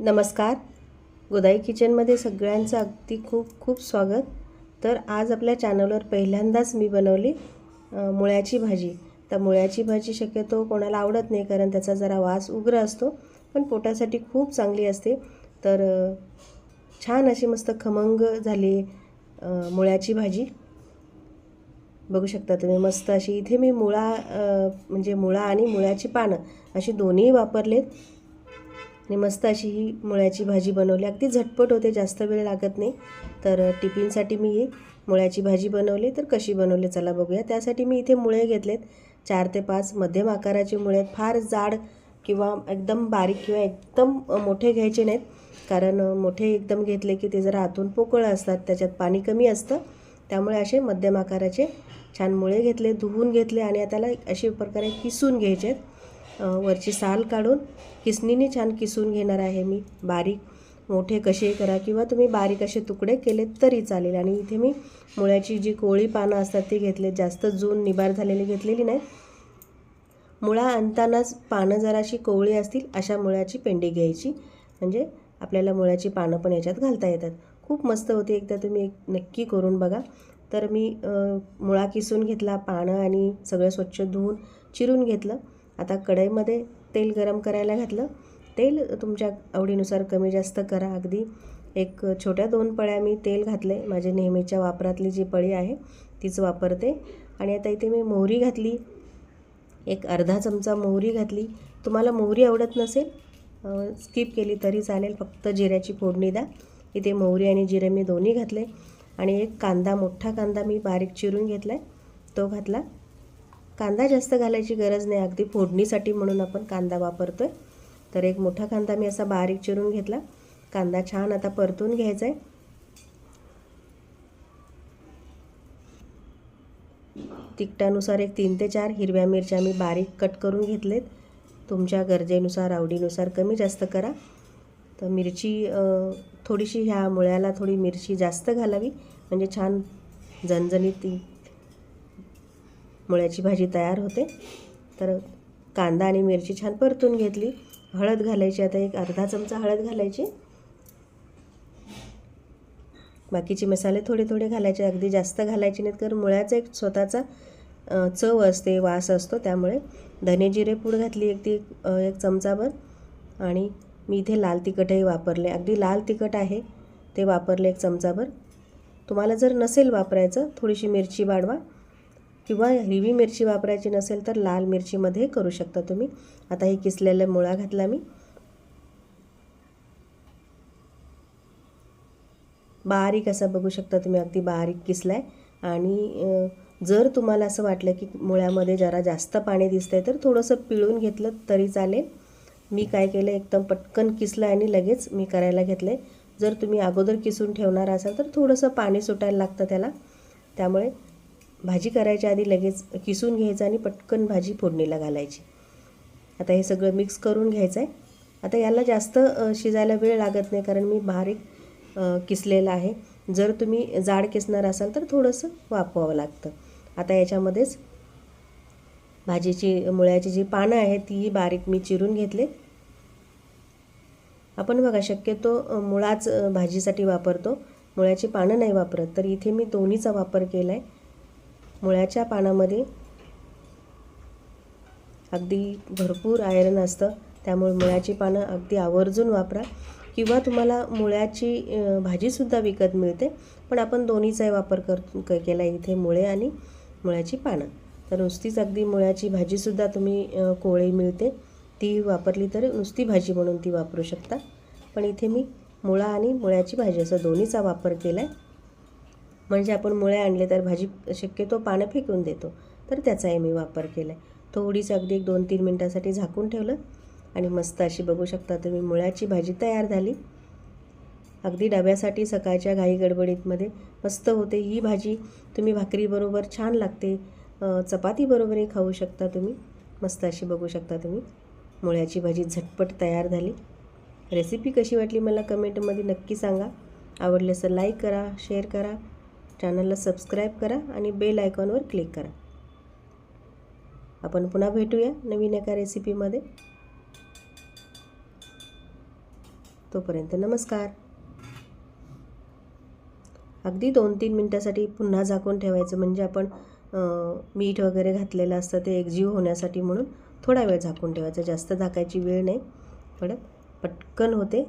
नमस्कार. गोदाई किचनमध्ये सगळ्यांचं अगदी खूप खूप स्वागत. तर आज आपल्या चॅनलवर पहिल्यांदाच मी बनवली मुळ्याची भाजी. तर मुळ्याची भाजी शक्यतो कोणाला आवडत नाही कारण त्याचा जरा वास उग्र असतो पण पोटासाठी खूप चांगली असते. तर छान अशी मस्त खमंग झाली मुळ्याची भाजी. बघू शकता तुम्ही मस्त अशी इथे मी मुळा म्हणजे मुळा आणि मुळ्याची पानं अशी दोन्ही वापरलेत. आणि मस्त अशी ही मुळ्याची भाजी बनवली. अगदी झटपट होते जास्त वेळ लागत नाही. तर टिफिनसाठी मी ही मुळ्याची भाजी बनवली. तर कशी बनवली चला बघूया. त्यासाठी मी इथे मुळे घेतलेत. चार ते पाच मध्यम आकाराचे मुळे आहेत. फार जाड किंवा एकदम बारीक किंवा एकदम मोठे घ्यायचे नाहीत. कारण मोठे एकदम घेतले की ते जरा आतून पोकळ असतात. त्याच्यात पाणी कमी असतं. त्यामुळे असे मध्यम आकाराचे छान मुळे घेतले धुवून घेतले आणि त्याला अशा प्रकारे किसून घ्यायचे आहेत. वरची साल काढून किसणीने छान किसून घेणार आहे मी. बारीक मोठे कसे करा किंवा तुम्ही बारीक असे तुकडे केले तरी चालेल. आणि इथे मी मुळ्याची जी कोळी पानं असतात ती घेतले जास्त जून निबार झालेली घेतलेली नाही. मुळा आणतानाच पानं जराशी कोवळी असतील अशा मुळ्याची पेंडी घ्यायची. म्हणजे आपल्याला मुळ्याची पानं पण याच्यात घालता येतात. खूप मस्त होते. एकदा तुम्ही एक नक्की करून बघा. तर मी मुळा किसून घेतला पानं आणि सगळं स्वच्छ धुवून चिरून घेतलं. आता कढईमध्ये तेल गरम करायला घातलं. तेल तुमच्या आवडीनुसार कमी जास्त करा. अगदी एक छोट्या दोन पळ्या मी तेल घातले. माझ्या नेहमीच्या वापरातली जी पळी आहे तीच वापरते. आणि आता इथे मी मोहरी घातली. एक अर्धा चमचा मोहरी घातली. तुम्हाला मोहरी आवडत नसेल स्किप केली तरी चालेल. फक्त जिऱ्याची फोडणी द्या. इथे मोहरी आणि जिरे मी दोन्ही घातले. आणि एक कांदा मोठा कांदा मी बारीक चिरून घेतला आहे तो घातला. कांदा जास्त घालायची गरज नाही. अगदी फोडणीसाठी म्हणून आपण कांदा वापरतो आहे तर एक मोठा कांदा मी असा बारीक चिरून घेतला. कांदा छान आता परतून घ्यायचा आहे तिखटानुसार एक तीन ते चार हिरव्या मिरच्या मी बारीक कट करून घेतलेत. तुमच्या गरजेनुसार आवडीनुसार कमी जास्त करा. तर मिरची थोडीशी ह्या मुळ्याला थोडी मिरची जास्त घालावी. म्हणजे छान झणझणीत ती मुळ्याची भाजी तयार होते. तर कांदा आणि मिरची छान परतून घेतली. हळद घालायची आता एक अर्धा चमचा हळद घालायची. बाकीचे मसाले थोडे थोडे घालायचे अगदी जास्त घालायचे नाहीत कारण मुळ्याचा एक स्वतःचा चव असते वास असतो त्यामुळे धने जिरे पूड घातली एक ती एक चमचाभर. आणि मी इथे लाल तिखटही वापरले. अगदी लाल तिखट आहे ते वापरले एक चमचाभर. तुम्हाला जर नसेल वापरायचं थोडीशी मिरची वाढवा. किंवा हिरवी मिरची वापरायची नसेल तर लाल मिरचीमध्ये करू शकता तुम्ही. आता हे किसलेला मुळा घातला मी. बारीक असा बघू शकता तुम्ही अगदी बारीक किसला आहे आणि जर तुम्हाला असं वाटलं की मुळ्यामध्ये जरा जास्त पाणी दिसतंय तर थोडंसं पिळून घेतलं तरी चालेल. मी काय केलं एकदम पटकन किसलं आणि लगेच मी करायला घेतलं जर तुम्ही अगोदर किसून ठेवणार असाल तर थोडंसं पाणी सुटायला लागतं त्याला. त्यामुळे भाजी करायच्या आधी लगेच किसून घ्यायचं आणि पटकन भाजी फोडणीला घालायची. आता हे सगळं मिक्स करून घ्यायचं आहे आता याला जास्त शिजायला वेळ लागत नाही कारण मी बारीक किसलेलं आहे. जर तुम्ही जाड किसणार असाल तर थोडंसं वापवावं लागतं. आता याच्यामध्येच भाजीची मुळ्याची जी पानं आहेत तीही बारीक मी चिरून घेतले. आपण बघा शक्यतो मुळाच भाजीसाठी वापरतो. मुळ्याची पानं नाही वापरत तर इथे मी दोन्हीचा वापर केला आहे मुळ्याच्या पानामध्ये अगदी भरपूर आयरन असतं. त्यामुळे मुळ्याची पानं अगदी आवर्जून वापरा. किंवा तुम्हाला मुळ्याची भाजीसुद्धा विकत मिळते. पण आपण दोन्हीचाही वापर कर केला इथे मुळे आणि मुळ्याची पानं. तर नुसतीच अगदी मुळ्याची भाजीसुद्धा तुम्ही कोळी मिळते. ती वापरली तर नुसती भाजी म्हणून ती वापरू शकता. पण इथे मी मुळा आणि मुळ्याची भाजी असं दोन्हीचा वापर केला आहे म्हणजे आपण मुळे आणले तर भाजी शक्यतो पानं फेकून देतो. तर त्याचाही मी वापर केला आहे थोडीच अगदी एक दोन तीन मिनटासाठी झाकून ठेवलं आणि मस्त अशी बघू शकता तुम्ही मुळ्याची भाजी तयार झाली. अगदी डब्यासाठी सकाळच्या घाई गडबडीतमध्ये मस्त होते. ही भाजी तुम्ही भाकरीबरोबर छान लागते. चपातीबरोबरही खाऊ शकता तुम्ही. मस्त अशी बघू शकता तुम्ही मुळ्याची भाजी झटपट तयार झाली. रेसिपी कशी वाटली मला कमेंटमध्ये नक्की सांगा. आवडलं असं लाईक करा शेअर करा. चॅनलला सबस्क्राईब करा आणि बेल आयकॉनवर क्लिक करा. आपण पुन्हा भेटूया नवीन एका रेसिपीमध्ये. तोपर्यंत नमस्कार. अगदी दोन तीन मिनटासाठी पुन्हा झाकून ठेवायचं म्हणजे आपण मीठ वगैरे घातलेलं असतं ते एकजीव होण्यासाठी म्हणून थोडा वेळ झाकून ठेवायचा. जास्त झाकायची वेळ नाही. थोडं पटकन होते.